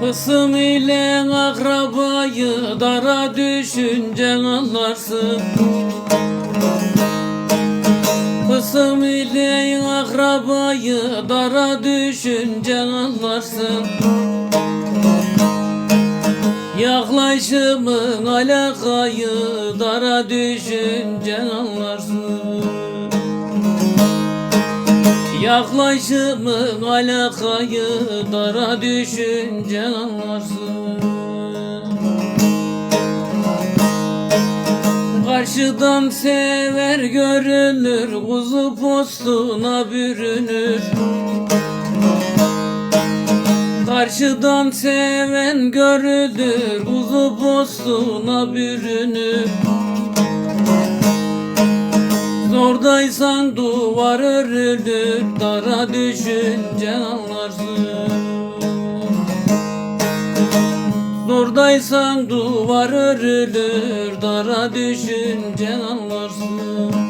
Hısım ile akrabayı dara düşünce anlarsın. Hısım ile akrabayı dara düşünce anlarsın. Yaklaşımın alakayı dara düşünce anlarsın Yaklaşımın alakayı dara düşünce anlarsın. Karşıdan sever görünür Kuzu postuna bürünür. Karşıdan seven görülür Kuzu postuna bürünür Zordaysan duvar örülür Dara düşünce anlarsın. Zordaysan duvar örülür Dara düşünce anlarsın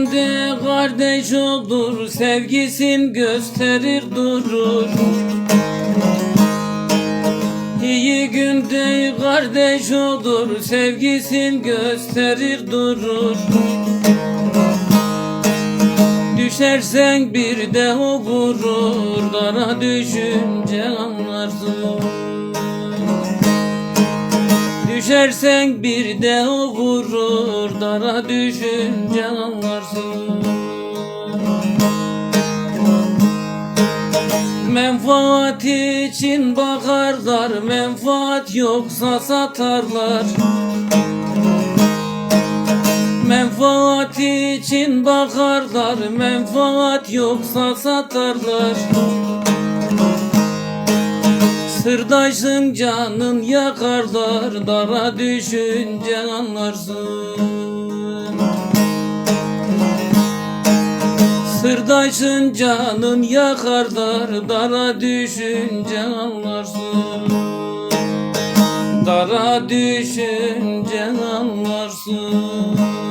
Günde kardeş olur Sevgisin gösterir durur. İyi günde kardeş olur Sevgisin gösterir durur. Düşersen bir de o vurur Dara düşünce anlarsın Düşersen bir de o vurur Dara düşünce anlarsın. Menfaat için bakarlar Menfaat yoksa satarlar. Menfaat için bakarlar Menfaat yoksa satarlar Sırdaşın canın yakarlar Dara düşünce anlarsın. Sırdaşın canın yakarlar Dara düşünce anlarsın. Dara düşünce anlarsın